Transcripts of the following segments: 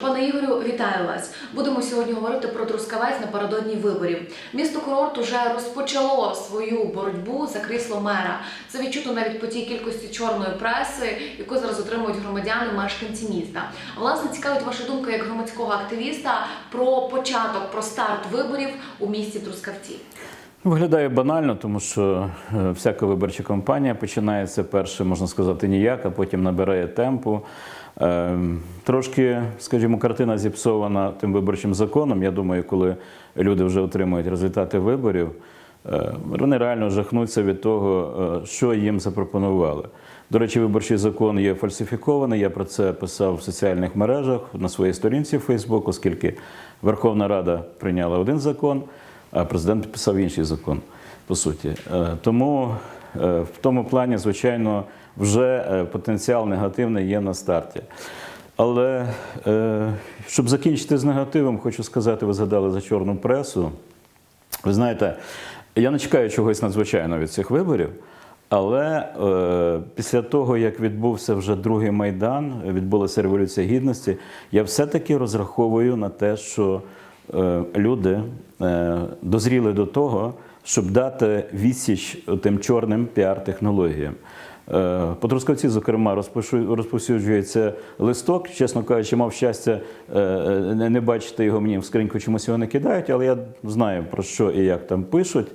Пане Ігорю, вітаю вас. Будемо сьогодні говорити про Трускавець напередодні виборів. Місто курорт уже розпочало свою боротьбу за крісло мера. Це відчуто навіть по тій кількості чорної преси, яку зараз отримують громадяни, мешканці міста. Власне, цікавить ваша думка як громадського активіста про початок, про старт виборів у місті Трускавці. Виглядає банально, тому що е, всяка виборча кампанія починається перше, можна сказати, ніяк, а потім набирає темпу. Е, Трошки, скажімо, картина зіпсована тим виборчим законом. Я думаю, коли люди вже отримують результати виборів, е, вони реально жахнуться від того, е, що їм запропонували. До речі, виборчий закон є фальсифікований. Я про це писав в соціальних мережах на своїй сторінці в Фейсбук, оскільки Верховна Рада прийняла один закон, а президент підписав інший закон, по суті. Е, Тому в тому плані, звичайно, вже е, потенціал негативний є на старті. Але е, щоб закінчити з негативом, хочу сказати, ви згадали за чорну пресу. Ви знаєте, я не чекаю чогось надзвичайного від цих виборів, але е, після того, як відбувся вже другий майдан, відбулася революція гідності, я все-таки розраховую на те, що е, люди е, дозріли до того, щоб дати відсіч тим чорним піар-технологіям. Е, По Трускавці, зокрема, розповсюджується листок. Чесно кажучи, мав щастя е, е, не бачити його мені в скриньку, чомусь його не кидають, але я знаю про що і як там пишуть.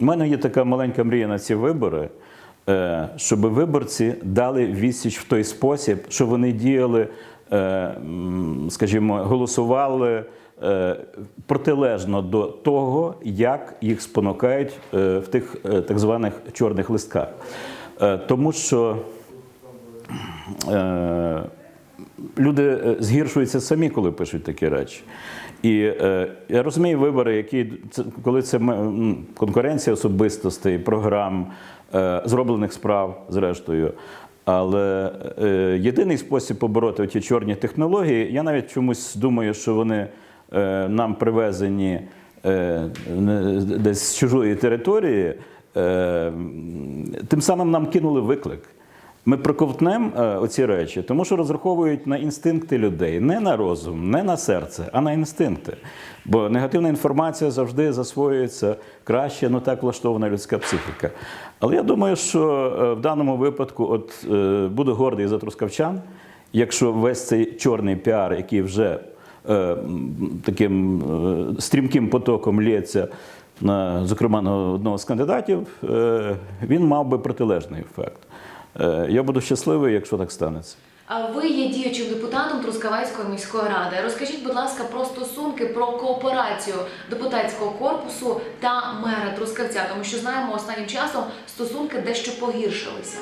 У мене є така маленька мрія на ці вибори, щоб виборці дали відсіч в той спосіб, щоб вони діяли, скажімо, голосували протилежно до того, як їх спонукають е, в тих е, так званих чорних листках. Е, Тому що е, люди е, згіршуються самі, коли пишуть такі речі. І е, я розумію вибори, які коли це конкуренція особистостей, програм, е, зроблених справ, зрештою. Але е, єдиний спосіб побороти ті чорні технології, я навіть чомусь думаю, що вони е, нам привезені е, десь з чужої території, е, тим самим нам кинули виклик. Ми проковтнемо е, оці речі, тому що розраховують на інстинкти людей, не на розум, не на серце, а на інстинкти. Бо негативна інформація завжди засвоюється краще, ну так влаштована людська психіка. Але я думаю, що е, в даному випадку, от е, буду гордий за трускавчан, якщо весь цей чорний піар, який вже е, таким е, стрімким потоком лється на, зокрема, на одного з кандидатів, е, він мав би протилежний ефект. Е, Я буду щасливий, якщо так станеться. А ви є діючим депутатом Трускавецької міської ради. Розкажіть, будь ласка, про стосунки, про кооперацію депутатського корпусу та мера Трускавця, тому що знаємо, останнім часом стосунки дещо погіршилися.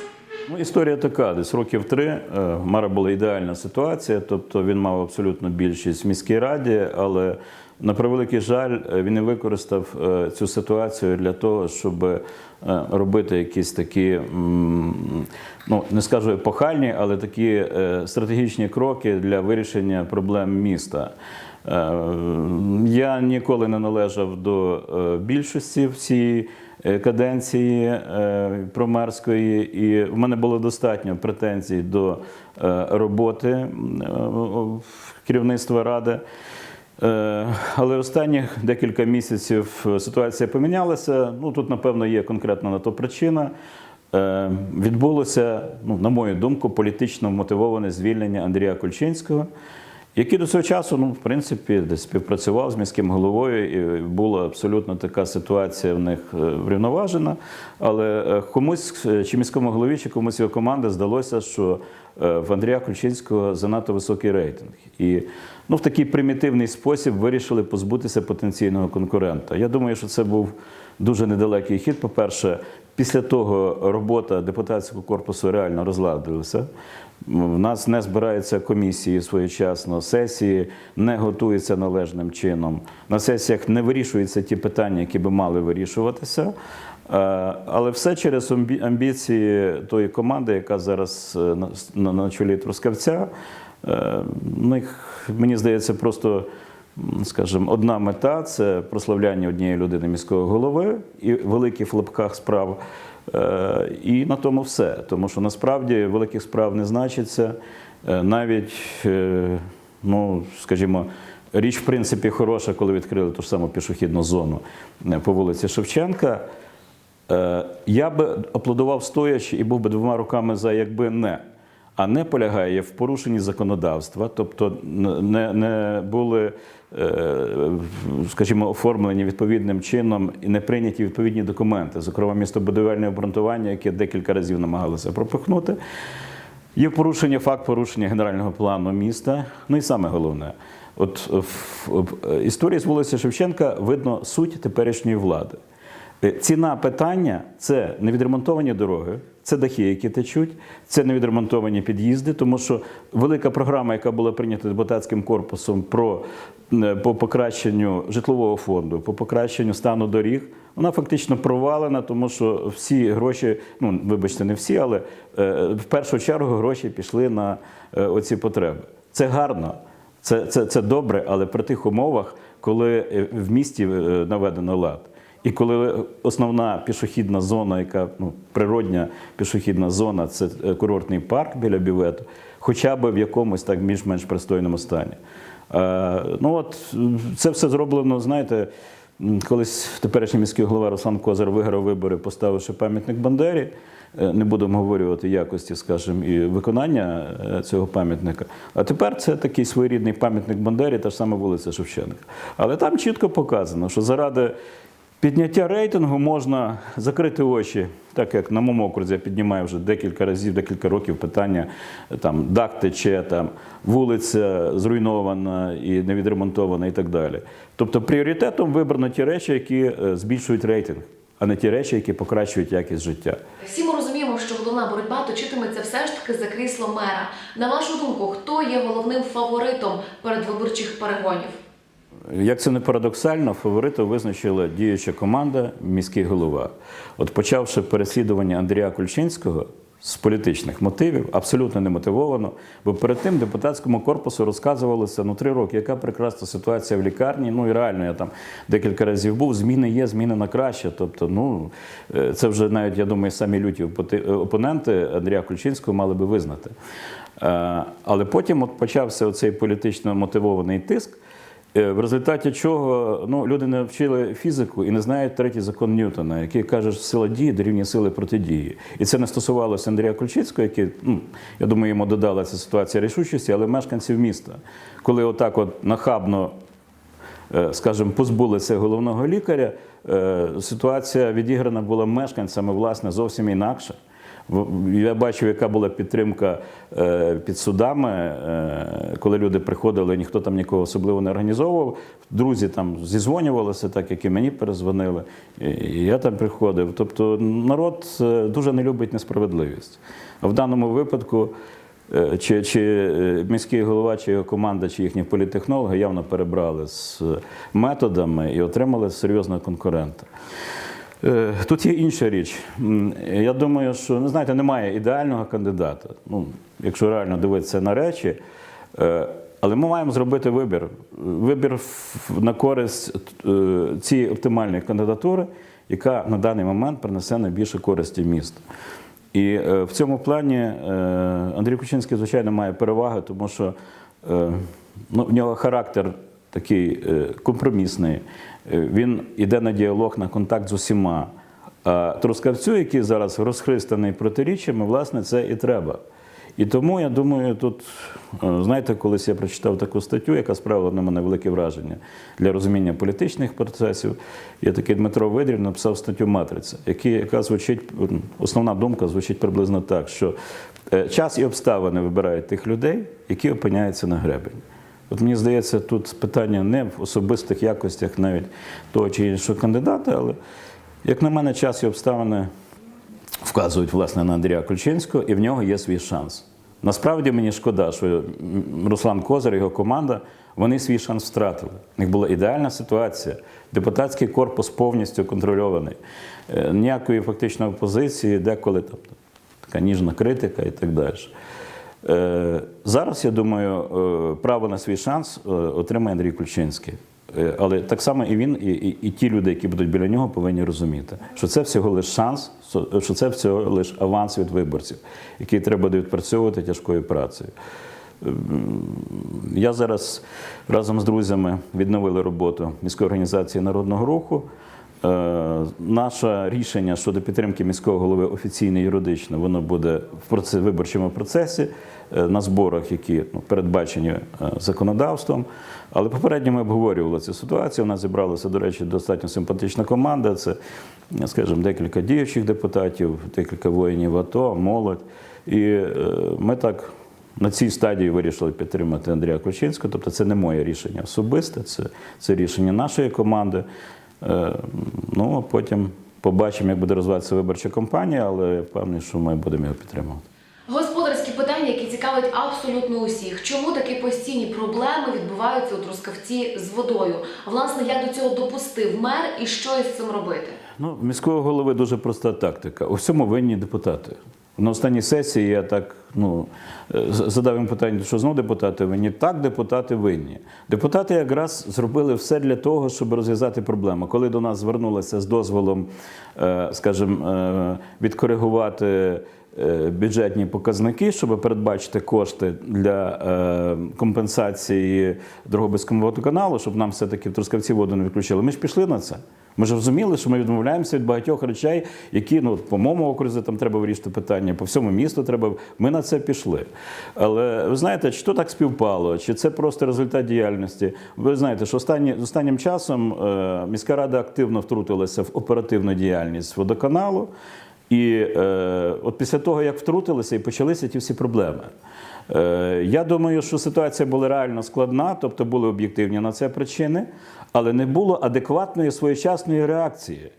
Ну, історія така: десь років три е, в мера була ідеальна ситуація, тобто він мав абсолютну більшість в міській раді, але на превеликий жаль, е, він не використав е, цю ситуацію для того, щоб робити якісь такі, ну не скажу епохальні, але такі стратегічні кроки для вирішення проблем міста. Я ніколи не належав до більшості в цій е, каденції е, промерської, і в мене було достатньо претензій до е, роботи е, керівництва ради. Е, Але останніх декілька місяців ситуація помінялася. Ну тут, напевно, є конкретна на то причина. Е, Відбулося, ну, на мою думку, політично мотивоване звільнення Андрія Кульчинського, який до цього часу, ну, в принципі, десь співпрацював з міським головою, і була абсолютно така ситуація в них е, врівноважена. Але е, комусь, е, чи міському голові, чи комусь його команди здалося, що в Андрія Кульчинського занадто високий рейтинг. І ну, в такий примітивний спосіб вирішили позбутися потенційного конкурента. Я думаю, що це був дуже недалекий хід. По-перше, після того робота депутатського корпусу реально розладилася. В нас не збираються комісії своєчасно, сесії не готуються належним чином. На сесіях не вирішуються ті питання, які би мали вирішуватися. Е, Але все через амбіції тої команди, яка зараз е, на- чолі Трускавця. Е, мені здається, просто, скажімо, одна мета це прославляння однієї людини міського голови і великих в лапках справ. Е, І на тому все. Тому що насправді великих справ не значиться. Е, Навіть, е, ну, скажімо, річ в принципі хороша, коли відкрили ту ж саму пішохідну зону по вулиці Шевченка. Я би аплодував стоячи і був би двома руками за, якби не. А не полягає в порушенні законодавства, тобто не, не були, е, скажімо, оформлені відповідним чином і не прийняті відповідні документи, зокрема містобудівельне обґрунтування, яке декілька разів намагалися пропихнути. Є порушення, факт порушення генерального плану міста. Ну і саме головне, от в, в історії з вулиці Шевченка видно суть теперішньої влади. Е, Ціна питання це невідремонтовані дороги, це дахи, які течуть, це невідремонтовані під'їзди, тому що велика програма, яка була прийнята депутатським корпусом про е, по покращенню житлового фонду, по покращенню стану доріг, вона фактично провалена, тому що всі гроші, ну вибачте, не всі, але е, в першу чергу гроші пішли на оці потреби. Це гарно. Це, це, це добре, але при тих умовах, коли в місті наведено лад, і коли основна пішохідна зона, яка ну, природня пішохідна зона, це е, курортний парк біля бювету, хоча б в якомусь так більш-менш пристойному стані. Е, ну от це все зроблено, знаєте, колись теперішній міський голова Руслан Козар виграв вибори, поставивши пам'ятник Бандері. Е, Не будемо говорювати якості, скажімо, і виконання е, цього пам'ятника. А тепер це такий своєрідний пам'ятник Бандері, та ж сама вулиця Шевченка. Але там чітко показано, що заради підняття рейтингу можна закрити очі, так як на моєму окрузі я піднімаю вже декілька разів, декілька років питання там дах тече, там вулиця зруйнована і невідремонтована, і так далі. Тобто пріоритетом вибрано ті речі, які е, збільшують рейтинг, а не ті речі, які покращують якість життя. Всі ми розуміємо, що головна боротьба точитиметься все ж таки за крісло мера. На вашу думку, хто є головним фаворитом передвиборчих перегонів? Як це не парадоксально, фаворитом визначила діюча команда, міський голова. От почавши переслідування Андрія Кульчинського з політичних мотивів, абсолютно немотивовано, бо перед тим депутатському корпусу розказувалося ну три роки, яка прекрасна ситуація в лікарні. Ну і реально я там декілька разів був. Зміни є, зміни на краще. Тобто, ну е, це вже навіть я думаю, самі люті опоненти Андрія Кульчинського мали би визнати. Е, Але потім от почався оцей політично мотивований тиск. Е, В результаті чого ну, люди не вчили фізику і не знають третій закон Ньютона, який каже, що сила дії дорівнює сили протидії. І це не стосувалося Андрія Кульчицького, який, ну, я думаю, йому додала ця ситуація рішучості, але мешканців міста, коли отак от нахабно е, скажімо, позбулися головного лікаря, е, ситуація відіграна була мешканцями, власне, зовсім інакша. Я бачив, яка була підтримка е, під судами, е, коли люди приходили, ніхто там нікого особливо не організовував. Друзі там зізвонювалися, так як і мені перезвонили. І я там приходив. Тобто народ е, дуже не любить несправедливість. А в даному випадку чи, чи міський голова, чи його команда, чи їхні політехнологи явно перебрали з методами і отримали серйозного конкурента. Е, Тут є інша річ. Я думаю, що не знаєте, немає ідеального кандидата. Ну, якщо реально дивитися на речі. Е, Але ми маємо зробити вибір. Вибір на користь е, цієї оптимальної кандидатури, яка на даний момент принесе найбільше користі місту. І в цьому плані Андрій Кучинський, звичайно, має переваги, тому що ну, в нього характер такий е, компромісний. Е, Він йде на діалог, на контакт з усіма. А Трускавцю, який зараз розхристаний протиріччями, власне, це і треба. І тому я думаю, тут, е, знаєте, колись я прочитав таку статтю, яка справила на мене велике враження для розуміння політичних процесів. Є такий Дмитро Видрів написав статтю Матриця, яка звучить, основна думка звучить приблизно так, що час і обставини вибирають тих людей, які опиняються на гребені. От мені здається, тут питання не в особистих якостях навіть того чи іншого кандидата, але, як на мене, час і обставини вказують власне на Андрія Кульчинського, і в нього є свій шанс. Насправді мені шкода, що Руслан Козир його команда вони свій шанс втратили. У них була ідеальна ситуація. Депутатський корпус повністю контрольований. Е, Ніякої фактично опозиції, деколи там, така ніжна критика і так далі. Е, Зараз, я думаю, е, право на свій шанс е, отримає Андрій Кульчинський. Е, Але так само і він, і, і, і ті люди, які будуть біля нього, повинні розуміти, що це всього лиш шанс, що це всього лиш аванс від виборців, який треба відпрацьовувати тяжкою працею. Я зараз разом з друзями відновили роботу міської організації народного руху. Е, Наше рішення щодо підтримки міського голови офіційно юридично, воно буде в виборчому процесі е, на зборах, які ну, передбачені е, законодавством. Але попередньо ми обговорювали цю ситуацію. У нас зібралася, до речі, достатньо симпатична команда. Це, скажімо, декілька діючих депутатів, декілька воїнів АТО, молодь. І ми так на цій стадії вирішили підтримати Андрія Ключинського. Тобто це не моє рішення особисте, це, це рішення нашої команди. Е, Ну, а потім побачимо, як буде розвиватися виборча кампанія, але я впевнений, що ми будемо його підтримувати. Господарські питання, які цікавлять абсолютно усіх. Чому такі постійні проблеми відбуваються у Трускавці з водою? Власне, як до цього допустив мер і що із цим робити? Ну, міського голови дуже проста тактика. У всьому винні депутати. На останній сесії я так ну, е, задав їм питання, що знов депутати винні. Так, депутати винні. Депутати якраз зробили все для того, щоб розв'язати проблему. Коли до нас звернулися з дозволом, е, скажімо, е, відкоригувати бюджетні показники, щоб передбачити кошти для е, компенсації Дрогобицькому водоканалу, щоб нам все-таки в Трускавці воду не відключили. Ми ж пішли на це. Ми ж розуміли, що ми відмовляємося від багатьох речей, які ну по моєму окрузі там треба вирішити питання, по всьому місту треба. Ми на це пішли. Але ви знаєте, чи то так співпало, чи це просто результат діяльності? Ви знаєте, що останні, останнім часом е, міська рада активно втрутилася в оперативну діяльність водоканалу. І е, от після того, як втрутилися і почалися ті всі проблеми. Е, я думаю, що ситуація була реально складна, тобто були об'єктивні на це причини, але не було адекватної своєчасної реакції.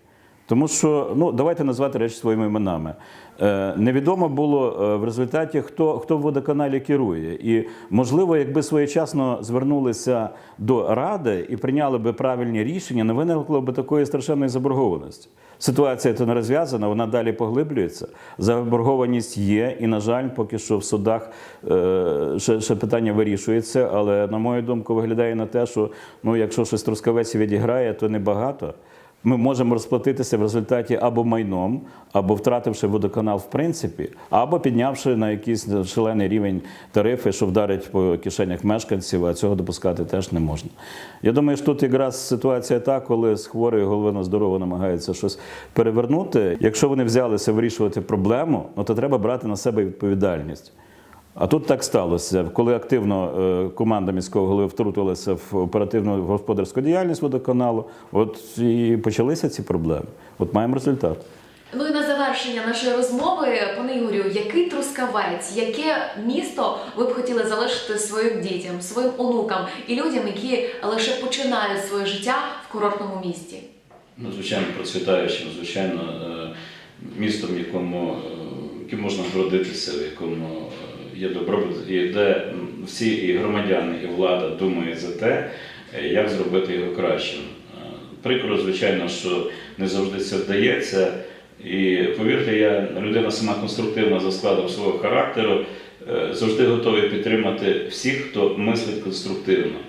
Тому що, ну, давайте назвати речі своїми іменами. Е, невідомо було е, в результаті, хто, хто в водоканалі керує. І, можливо, якби своєчасно звернулися до Ради і прийняли би правильні рішення, не виникло б такої страшенної заборгованості. Ситуація то не розв'язана, вона далі поглиблюється. Заборгованість є, і, на жаль, поки що в судах е, ще, ще питання вирішується. Але, на мою думку, виглядає на те, що ну, якщо щось трускавець відіграє, то небагато. Ми можемо розплатитися в результаті або майном, або втративши водоканал в принципі, або піднявши на якийсь шалений рівень тарифи, що вдарить по кишенях мешканців, а цього допускати теж не можна. Я думаю, що тут якраз ситуація та, коли з хворої голови на здорову намагаються щось перевернути. Якщо вони взялися вирішувати проблему, ну то треба брати на себе відповідальність. А тут так сталося, коли активно е, команда міського голови втрутилася в оперативну господарську діяльність водоканалу, от і почалися ці проблеми. От маємо результат. Ну і на завершення нашої розмови, пане Ігорю, який трускавець, яке місто ви б хотіли залишити своїм дітям, своїм онукам і людям, які лише починають своє життя в курортному місті? Ну, звичайно, процвітаючим, звичайно, е, містом, в якому, е, яким можна гордитися, в якому є добробут, і де всі і громадяни, і влада думають за те, е, як зробити його кращим. Е, Прикро, звичайно, що не завжди це вдається. І повірте, я людина сама конструктивна за складом свого характеру, е, завжди готовий підтримати всіх, хто мислить конструктивно.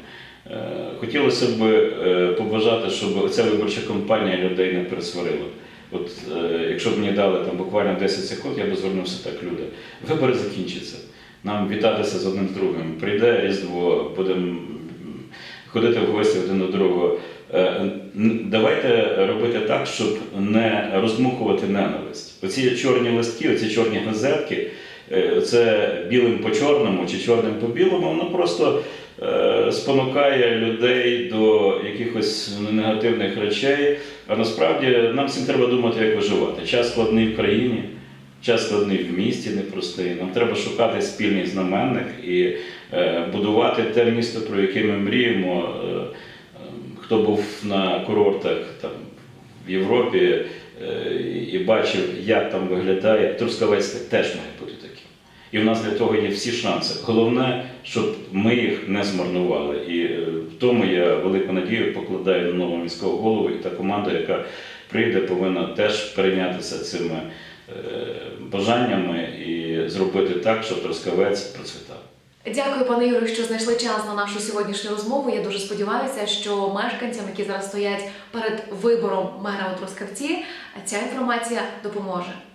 Хотілося б побажати, щоб ця виборча кампанія людей не пересварила. От якщо б мені дали там буквально 10 секунд, я б звернувся так, люди. Вибори закінчаться. Нам вітатися з одним з другим. Прийде Різдво, будемо ходити в гості один до другого. Е, Давайте робити так, щоб не роздмухувати ненависть. Оці чорні листки, оці чорні газетки, е, це білим по чорному чи чорним по білому, воно просто е, спонукає людей до якихось негативних речей. А насправді нам всім треба думати, як виживати. Час складний в країні, час складний в місті, непростий. Нам треба шукати спільний знаменник і е, будувати те місто, про яке ми мріємо. Е, е, Хто був на курортах там, в Європі і бачив, як там виглядає, Трускавець теж має бути таким. І в нас для того є всі шанси. Головне, щоб ми їх не змарнували. І в тому я велику надію покладаю на нового міського голову і та команда, яка прийде, повинна теж перейнятися цими бажаннями і зробити так, щоб Трускавець процвітав. Дякую, пане Юрію, що знайшли час на нашу сьогоднішню розмову. Я дуже сподіваюся, що мешканцям, які зараз стоять перед вибором мера у Трускавці, ця інформація допоможе.